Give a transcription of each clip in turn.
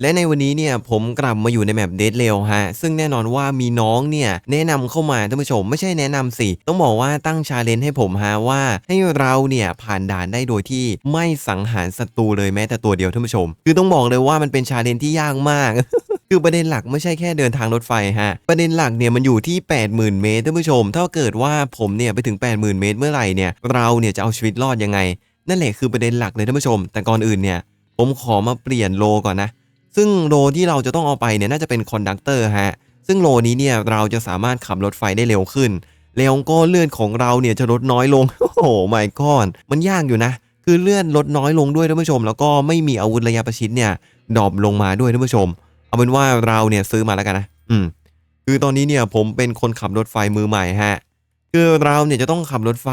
และในวันนี้เนี่ยผมกลับมาอยู่ในแมปเดดเรลฮะ ซึ่งแน่นอนว่ามีน้องเนี่ยแนะนำเข้ามาท่านผู้ชมไม่ใช่แนะนำสิ ต้องบอกว่าตั้งชาเลนจ์ให้ผมฮะว่าให้เราเนี่ยผ่านด่านได้โดยที่ไม่สังหารศัตรูเลยแม้แต่ตัวเดียวท่านผู้ชม คือต้องบอกเลยว่ามันเป็นชาเลนจ์ที่ยากมากคือประเด็นหลักไม่ใช่แค่เดินทางรถไฟฮะ ประเด็นหลักเนี่ยมันอยู่ที่ 80,000 เมตรท่านผู้ชม ถ้าเกิดว่าผมเนี่ยไปถึง 80,000 เมตรเมื่อไหร่เนี่ยเราเนี่ยจะเอาชีวิตรอดยังไง นั่นแหละคือประเด็นหลักเลยท่านผู้ชม แต่ก่อนอื่นเนี่ยผมขอมาเปลี่ยนโลก่อนนะ ซึ่งโลที่เราจะต้องเอาไปเนี่ยน่าจะเป็นคอนดักเตอร์ฮะ ซึ่งโลนี้เนี่ยเราจะสามารถขับรถไฟได้เร็วขึ้น แล้วก็เลื่อนของเราเนี่ยจะลดน้อยลง โอ้โหไม่ก้อน มันยากอยู่นะ คือเลื่อนลดน้อยลงด้วยท่านผู้ชม แล้วก็ไม่มีอาวุธระยะประชิดเนี่ยดรอปลงมาด้วยท่านผู้ชม เอาเป็นว่าเราเนี่ยซื้อมาแล้วกันนะ อืม คือตอนนี้เนี่ยผมเป็นคนขับรถไฟมือใหม่ฮะ คือเราเนี่ยจะต้องขับรถไฟ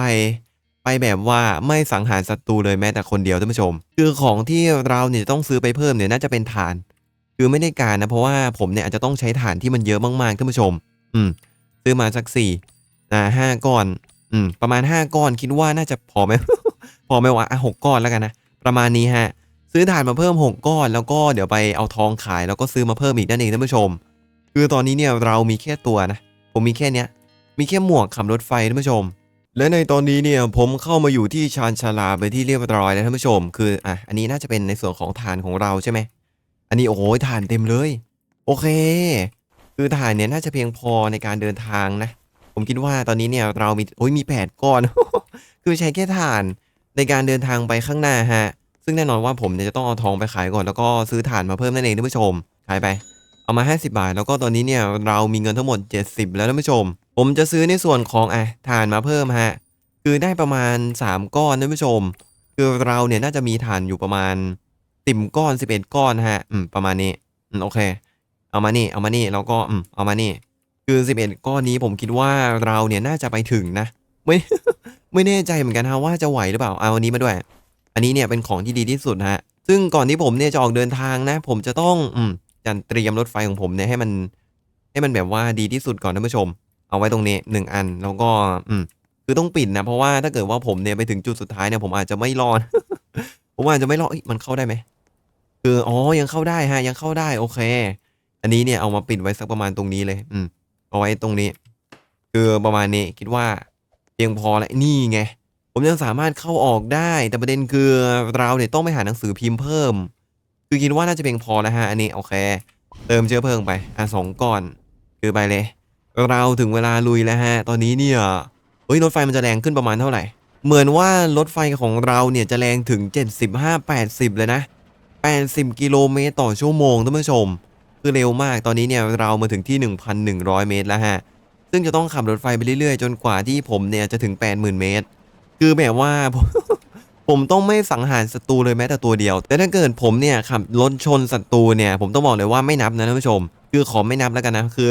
ไปแบบว่าไม่สังหารศัตรูเลยแม้แต่คนเดียวท่านผู้ชม คือของที่เราเนี่ยจะต้องซื้อไปเพิ่มเนี่ยน่าจะเป็นฐาน คือไม่ได้การนะเพราะว่าผมเนี่ยอาจจะต้องใช้ฐานที่มันเยอะมากๆท่านผู้ชม อืมซื้อมาสักสี่อ่าห้าก้อนอืมประมาณห้าก้อนคิดว่าน่าจะพอไหม พอไหมวะอะหกก้อนแล้วกันนะประมาณนี้ฮะ ซื้อถ่านมาเพิ่ม 6 ก้อน แล้วก็เดี๋ยวไปเอาทองขายแล้วก็ซื้อมาเพิ่มอีกนั่นเองท่านผู้ชม คือตอนนี้เนี่ยเรามีแค่ตัวนะ ผมมีแค่เนี้ย มีแค่หมวกขับรถไฟท่านผู้ชม และในตอนนี้เนี่ยผมเข้ามาอยู่ที่ชานชาลาไปที่เรียบร้อยแล้วท่านผู้ชม คืออะอันนี้น่าจะเป็นในส่วนของฐานของเราใช่ไหม อันนี้โอ้โหฐานเต็มเลย โอเค คือฐานเนี่ยน่าจะเพียงพอในการเดินทางนะ ผมคิดว่าตอนนี้เนี่ยเรามีโอ้ยมีแปดก้อน คือใช้แค่ฐานในการเดินทางไปข้างหน้าฮะ ซึ่งแน่นอนว่าผมเนี่ยจะต้องเอาทองไปขายก่อนแล้วก็ซื้อถ่านมาเพิ่มนั่นเองท่านผู้ชม ขายไป เอามา 50 บาท แล้วก็ตอนนี้เนี่ยเรามีเงินทั้งหมด 70 แล้วท่านผู้ชม ผมจะซื้อในส่วนของอะถ่านมาเพิ่มฮะ คือได้ประมาณ 3 ก้อนท่านผู้ชม คือเราเนี่ยน่าจะมีถ่านอยู่ประมาณ ติ่มก้อน 11 ก้อนฮะอืมประมาณนี้อืมโอเค เอามานี่ เอามานี่แล้วก็อืมเอามานี่ คือ 11 ก้อนนี้ผมคิดว่าเราเนี่ยน่าจะไปถึงนะไม่ไม่แน่ใจเหมือนกันฮะว่าจะไหวหรือเปล่าเอาอันนี้มาด้วย อันนี้เนี่ยเป็นของที่ดีที่สุดฮะ ซึ่งก่อนที่ผมเนี่ยจะออกเดินทางนะ ผมจะต้องอืมจัดเตรียมรถไฟของผมเนี่ยให้มัน ให้มันแบบว่าดีที่สุดก่อนท่านผู้ชม เอาไว้ตรงนี้หนึ่งอันแล้วก็ อืมคือต้องปิดนะเพราะว่าถ้าเกิดว่าผมเนี่ยไปถึงจุดสุดท้ายเนี่ยผมอาจจะไม่รอดผมอาจจะไม่รอดอ้ยมันเข้าได้ไหม คืออ๋อยังเข้าได้ฮะ ยังเข้าได้โอเค อันนี้เนี่ยเอามาปิดไว้สักประมาณตรงนี้เลย อืมเอาไว้ตรงนี้ คือประมาณนี้คิดว่าเพียงพอแล้วนี่ไงผมยังสามารถเข้าออกได้แต่ประเด็นคือเราเนี่ยต้องไปหาหนังสือพิมพ์เพิ่ม คือคิดว่าน่าจะเพียงพอแล้วฮะอันนี้โอเค เติมเชื้อเพลิงไปอะสองก้อน คือไปเลย เราถึงเวลาลุยแล้วฮะ ตอนนี้เนี่ยเฮ้ยรถไฟมันจะแรงขึ้นประมาณเท่าไหร่ เหมือนว่ารถไฟของเราเนี่ยจะแรงถึง 75-80 เลยนะ 80 กิโลเมตรต่อชั่วโมงท่านผู้ชม คือเร็วมากตอนนี้เนี่ยเรามาถึงที่ 1,100 เมตรแล้วฮะ ซึ่งจะต้องขับรถไฟไปเรื่อยๆ จนกว่าที่ผมเนี่ยจะถึง 80,000 เมตร คือแบบว่า ผมต้องไม่สังหารศัตรูเลยแม้แต่ตัวเดียว แต่ถ้าเกิดผมเนี่ยขับรถชนศัตรูเนี่ย ผมต้องบอกเลยว่าไม่นับนะท่านผู้ชม คือขอไม่นับแล้วกันนะคือ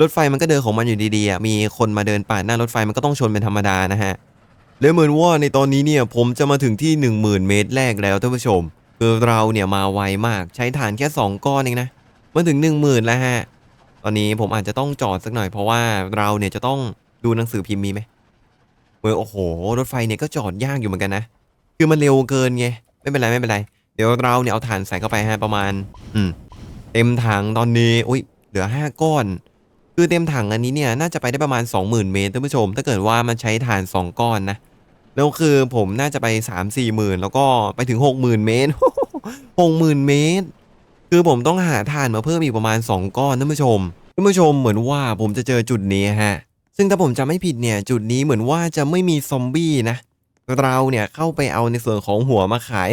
รถไฟมันก็เดินของมันอยู่ดีๆมีคนมาเดินผ่านหน้ารถไฟมันก็ต้องชนเป็นธรรมดานะฮะและเหมือนว่าในตอนนี้เนี่ยผมจะมาถึงที่ 10,000 เมตรแรกแล้วท่านผู้ชม คือเราเนี่ยมาไวมากใช้ฐานแค่ 2 ก้อนเองนะมาถึง 10,000 แล้วฮะ ตอนนี้ผมอาจจะต้องจอดสักหน่อยเพราะว่าเราเนี่ยจะต้องดูหนังสือพิมพ์มีไหมเออโอ้โห รถไฟเนี่ยก็จอดยากอยู่เหมือนกันนะ คือมันเร็วเกินไง ไม่เป็นไรไม่เป็นไร เดี๋ยวเราเนี่ยเอาถ่านใส่เข้าไปฮะประมาณ อืม เต็มถังตอนนี้ อุ้ยเหลือ 5 ก้อน คือเต็มถังอันนี้เนี่ยน่าจะไปได้ประมาณ 20,000 เมตรท่านผู้ชม ถ้าเกิดว่ามันใช้ถ่าน 2 ก้อนนะ แล้วคือผมน่าจะไป3 4หมื่นแล้วก็ไปถึง60,000เมตร60,000เมตร คือผมต้องหาถ่านมาเพิ่มอีกประมาณ2ก้อนท่านผู้ชมท่านผู้ชมเหมือนว่าผมจะเจอจุดนี้ฮะ ซึ่งถ้าผมจำไม่ผิดเนี่ย จุดนี้เหมือนว่าจะไม่มีซอมบี้นะ เราเนี่ยเข้าไปเอาในส่วนของหัวมาขาย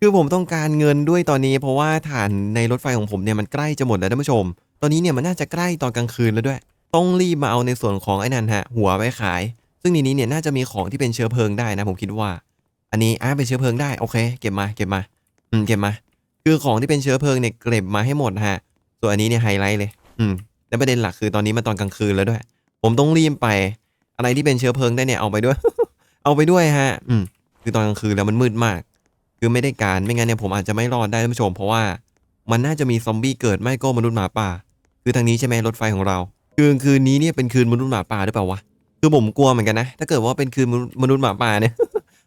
คือผมต้องการเงินด้วยตอนนี้ เพราะว่าฐานในรถไฟของผมเนี่ยมันใกล้จะหมดแล้วท่านผู้ชม ตอนนี้เนี่ยมันน่าจะใกล้ตอนกลางคืนแล้วด้วย ต้องรีบมาเอาในส่วนของไอ้นั่นฮะ หัวไปขาย ซึ่งในนี้เนี่ยน่าจะมีของที่เป็นเชื้อเพลิงได้นะผมคิดว่า อันนี้อะเป็นเชื้อเพลิงได้โอเค เก็บมาเก็บมา อืมเก็บมา คือของที่เป็นเชื้อเพลิงเนี่ยเก็บมาให้หมดฮะ ส่วนอันนี้เนี่ยไฮไลท์เลย อืมและประเด็นหลักคือตอนนี้มันตอนกลางคืนแล้วด้วย ผมต้องรีบไป อะไรที่เป็นเชื้อเพลิงได้เนี่ยเอาไปด้วย เอาไปด้วยฮะ อืมคือตอนกลางคืนแล้วมันมืดมาก คือไม่ได้การไม่งั้นเนี่ยผมอาจจะไม่รอดได้ท่านผู้ชม เพราะว่ามันน่าจะมีซอมบี้เกิดไม่ก็มนุษย์หมาป่า คือทางนี้ใช่ไหมรถไฟของเรา คืนคืนนี้เนี่ยเป็นคืนมนุษย์หมาป่าหรือเปล่าวะ คือผมกลัวเหมือนกันนะ ถ้าเกิดว่าเป็นคืนมนุษย์หมาป่าเนี่ย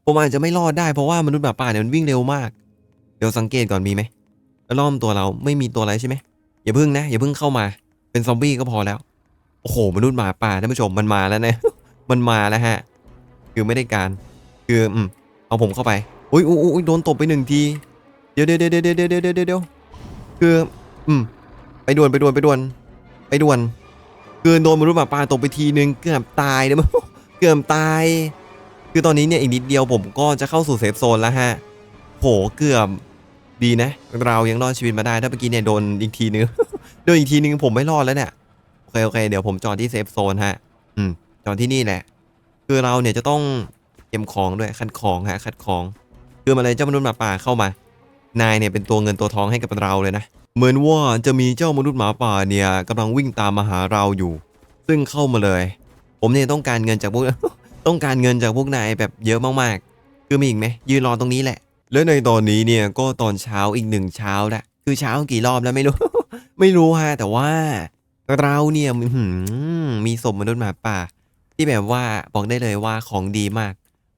ผมอาจจะไม่รอดได้เพราะว่ามนุษย์หมาป่าเนี่ยมันวิ่งเร็วมาก เดี๋ยวสังเกตก่อนมีไหมล้วล้อมตัวเราไม่มีตัวอะไรใช่ไหมอย่าเพิ่งนะ อย่าเพิ่งเข้ามา เป็นซอมบี้ก็พอแล้ว โอ้โห มนุษย์หมาป่าท่านผู้ชมมันมาแล้วนะ มันมาแล้วฮะ คือไม่ได้การ คืออืมเอาผมเข้าไปอุ้ยอุ้ยอุ้ยโดนตบไปหนึ่งทีเดี๋ยวเดี๋ยวเดี๋ยวเดี๋ยวเดี๋ยวเดี๋ยวเดี๋ยวคือ อืม ไปด่วนไปด่วนไปด่วน ไปด่วน คือโดนมนุษย์หมาป่าตบไปทีนึงเกือบตายเลยมั้งเกือบตาย คือตอนนี้เนี่ยอีกนิดเดียวผมก็จะเข้าสู่เซฟโซนแล้วฮะโหเกือบดีนะ เรายังรอดชีวิตมาได้ถ้าเมื่อกี้เนี่ยโดนอีกทีนึงโดนอีกทีนึงผมไม่รอดแล้วเนี่ยโอเคโอเคเดี๋ยวผมจอดที่เซฟโซนฮะ อืมจอดที่นี่แหละ คือเราเนี่ยจะต้องเก็บของด้วยคัดของฮะคัดของ คือมาเลยเจ้ามนุษย์หมาป่าเข้ามานายเนี่ยเป็นตัวเงินตัวทองให้กับเราเลยนะ เหมือนว่าจะมีเจ้ามนุษย์หมาป่าเนี่ยกำลังวิ่งตามมาหาเราอยู่ ซึ่งเข้ามาเลย ผมเนี่ยต้องการเงินจากพวก ต้องการเงินจากพวกนายแบบเยอะมากๆ คือมีอีกไหมยืนรอตรงนี้แหละ แล้วในตอนนี้เนี่ยก็ตอนเช้าอีกหนึ่งเช้าละคือเช้ากี่รอบแล้วไม่รู้ ไม่รู้ฮะแต่ว่าเราเนี่ยมีศพมนุษย์หมาป่า ที่แบบว่าบอกได้เลยว่าของดีมาก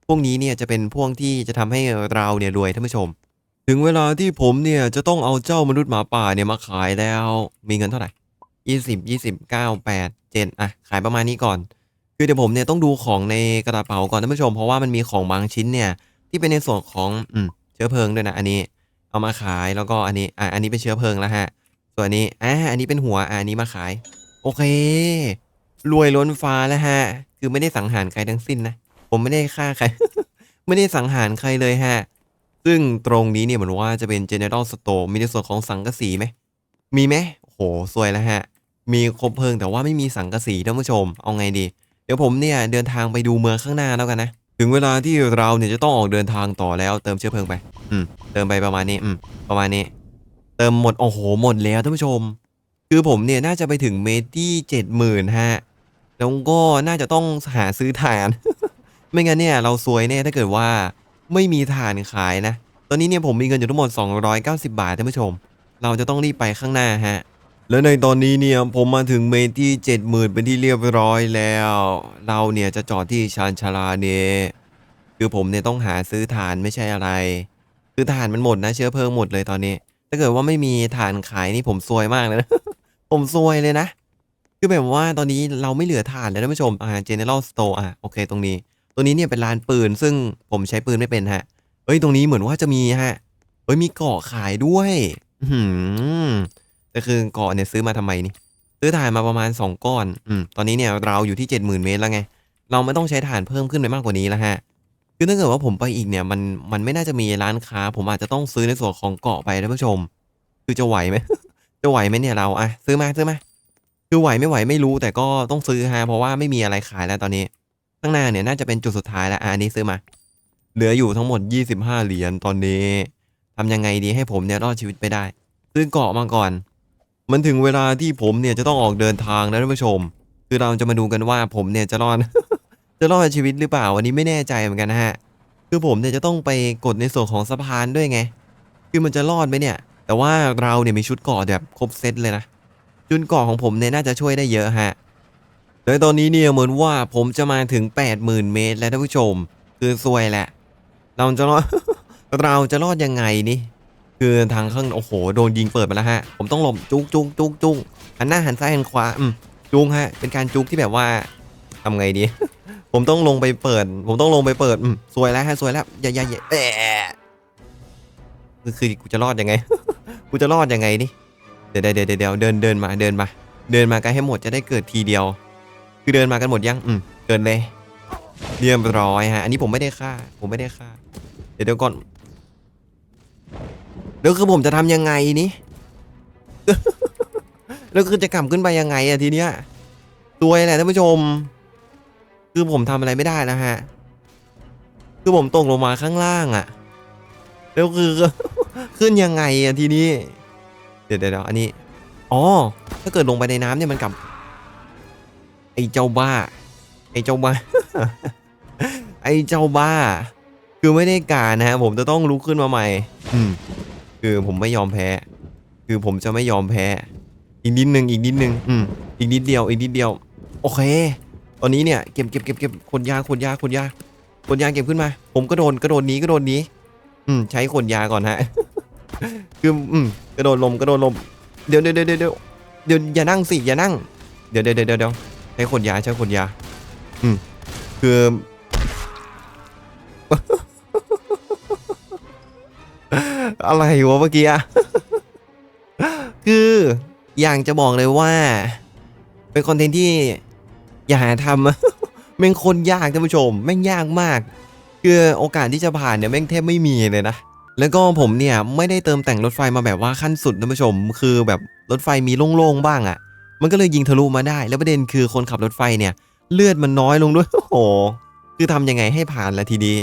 พวกนี้เนี่ยจะเป็นพวกที่จะทำให้เราเนี่ยรวยท่านผู้ชม ถึงเวลาที่ผมเนี่ยจะต้องเอาเจ้ามนุษย์หมาป่าเนี่ยมาขายแล้ว มีเงินเท่าไหร่ยี่สิบยี่สิบเก้าแปดเจ็ดอะ ขายประมาณนี้ก่อน คือเดี๋ยวผมเนี่ยต้องดูของในกระเป๋าก่อนท่านผู้ชม เพราะว่ามันมีของบางชิ้นเนี่ย ที่เป็นในส่วนของอืมเชื้อเพลิงด้วยนะ อันนี้ เอามาขายแล้วก็อันนี้อะอันนี้เป็นเชื้อเพลิงแล้วฮะ ส่วนนนี้อะอันนี้เป็นหัวอะอันนี้มาขาย โอเค รวยล้นฟ้าแล้วฮะ คือไม่ได้สังหารใครทั้งสิ้นนะผมไม่ได้ฆ่าใคร ไม่ได้สังหารใครเลยฮะ ซึ่งตรงนี้เนี่ยเหมือนว่าจะเป็น General Store มีในส่วนของสังกะสีไหม มีไหมโอ้โหสวยแล้วฮะ มีครบเพลิงแต่ว่าไม่มีสังกะสีท่านผู้ชม เอาไงดี เดี๋ยวผมเนี่ยเดินทางไปดูเมืองข้างหน้าแล้วกันนะ ถึงเวลาที่เราเนี่ยจะต้องออกเดินทางต่อแล้ว เติมเชื้อเพลิงไป อืม เติมไปประมาณนี้ อืม ประมาณนี้ เติมหมด โอ้โห หมดแล้วท่านผู้ชม คือผมเนี่ยน่าจะไปถึงเมตรที่เจ็ดหมื่นฮะ แล้วก็น่าจะต้องหาซื้อถ่าน ไม่งั้นเนี่ยเราซวยแน่ถ้าเกิดว่า ไม่มีถ่านขายนะ ตอนนี้เนี่ยผมมีเงินอยู่ทั้งหมด 290 บาทท่านผู้ชม เราจะต้องรีบไปข้างหน้าฮะ แล้วในตอนนี้เนี่ยผมมาถึงเมตรที่ 70,000 เป็นที่เรียบร้อยแล้ว เราเนี่ยจะจอดที่ชานชาลาเนี่ยคือผมเนี่ยต้องหาซื้อถ่านไม่ใช่อะไร คือถ่านมันหมดนะเชื้อเพลิงหมดเลยตอนนี้ ถ้าเกิดว่าไม่มีถ่านขายนี่ผมซวยมากเลยนะ ผมซวยเลยนะ คือแบบว่าตอนนี้เราไม่เหลือถ่านแล้วท่านผู้ชมอ่า General Store อะโอเคตรงนี้ ตรงนี้เนี่ยเป็นร้านปืน ซึ่งผมใช้ปืนไม่เป็นฮะ เอ้ยตรงนี้เหมือนว่าจะมีฮะ เอ้ยมีเกาะขายด้วยอื้อหืมแต่คือเกาะเนี่ยซื้อมาทำไมนี่ ซื้อถ่านมาประมาณ 2 ก้อน อืมตอนนี้เนี่ยเราอยู่ที่ 70,000 เมตรแล้วไง เราไม่ต้องใช้ถ่านเพิ่มขึ้นไปมากกว่านี้แล้วฮะ คือถ้าเกิดว่าผมไปอีกเนี่ยมันมันไม่น่าจะมีร้านค้า ผมอาจจะต้องซื้อในส่วนของเกาะไปท่านผู้ชม คือจะไหวไหม จะไหวไหมเนี่ยเราอะซื้อมาซื้อมา คือไหวไม่ไหวไม่รู้แต่ก็ต้องซื้อฮะเพราะว่าไม่มีอะไรขายแล้วตอนนี้ ข้างหน้าเนี่ยน่าจะเป็นจุดสุดท้ายแล้วอันนี้ซื้อมา เหลืออยู่ทั้งหมด 25 เหรียญตอนนี้ทำยังไงดีให้ผมเนี่ยรอดชีวิตไปได้ ซื้อเกาะมาก่อน มันถึงเวลาที่ผมเนี่ยจะต้องออกเดินทางแล้วท่านผู้ชม คือเราจะมาดูกันว่าผมเนี่ยจะรอดจะรอดชีวิตหรือเปล่าวันนี้ไม่แน่ใจเหมือนกันนะฮะคือผมเนี่ยจะต้องไปกดในส่วนของสะพานด้วยไง คือมันจะรอดไหมเนี่ย แต่ว่าเราเนี่ยมีชุดเกาะแบบครบเซตเลยนะจุนเกาะของผมเนี่ยน่าจะช่วยได้เยอะฮะ โดยตอนนี้เนี่ยเหมือนว่าผมจะมาถึง 80,000 เมตรแล้วท่านผู้ชม คือซวยแหละ เราจะรอด เราจะรอดยังไงนี่ คือทางข้างโอ้โหโดนยิงเปิดมาแล้วฮะ ผมต้องหลบจุกจุกจุกจุกหันหน้าหันซ้ายหันขวาอืมจุกฮะ เป็นการจุกที่แบบว่าทำไงดี ผมต้องลงไปเปิด ผมต้องลงไปเปิดอืมซวยแล้วฮะซวยแล้วอย่าอย่าอย่าแอะคือคือกูจะรอดยังไง กูจะรอดยังไงนี่เดี๋ยวเดี๋ยวเดี๋ยวเดี๋ยวเดินเดินมาเดินมา เดินมากันให้หมดจะได้เกิดทีเดียว คือเดินมากันหมดยังอืมเกินเลยเรียบร้อยฮะ อันนี้ผมไม่ได้ฆ่า ผมไม่ได้ฆ่า เดี๋ยวเดี๋ยวก่อนแล้วคือผมจะทำยังไงนี่แล้วคือจะกลับขึ้นไปยังไงอะทีเนี้ยตัวแหละท่านผู้ชม คือผมทำอะไรไม่ได้แล้วฮะ คือผมตกลงมาข้างล่างอะแล้วคือขึ้นยังไงอะทีนี้ เดี๋ยวเดี๋ยวเดี๋ยวอันนี้ อ๋อ ถ้าเกิดลงไปในน้ำเนี่ยมันกลับ ไอ้เจ้าบ้า ไอ้เจ้าบ้า ไอ้เจ้าบ้า คือไม่ได้การนะฮะผมจะต้องลุกขึ้นมาใหม่ อืม คือผมไม่ยอมแพ้ คือผมจะไม่ยอมแพ้ อีกนิดนึงอีกนิดนึงอืม อีกนิดเดียว อีกนิดเดียว โอเค ตอนนี้เนี่ยเก็บเก็บเก็บเก็บขนยาขนยาขนยาขนยาเก็บขึ้นมา ผมกระโดดกระโดดหนี้กระโดดหนี้ อืม ใช้ขนยาก่อนฮะ คืออืมกระโดดลมกระโดดลม เดี๋ยวเดี๋ยวเดี๋ยวเดี๋ยวเดี๋ยวอย่านั่งสิอย่านั่ง เดี๋ยวเดี๋ยวเดี๋ยวเดี๋ยว ใช้ขนยาใช้ขนยาอืมคืออะไรวะเมื่อกี้อะคืออยากจะบอกเลยว่า เป็นคอนเทนต์ที่อย่าหาทำแม่งคนยากท่านผู้ชม แม่งยากมาก คือโอกาสที่จะผ่านเนี่ยแม่งแทบไม่มีเลยนะ แล้วก็ผมเนี่ยไม่ได้เติมแต่งรถไฟมาแบบว่าขั้นสุดท่านผู้ชม คือแบบรถไฟมีโล่งๆบ้างอะ่ะ มันก็เลยยิงทะลุมาได้ แล้วประเด็นคือคนขับรถไฟเนี่ย เลือดมันน้อยลงด้วย โอ้โห คือทำยังไงให้ผ่านละทีนี้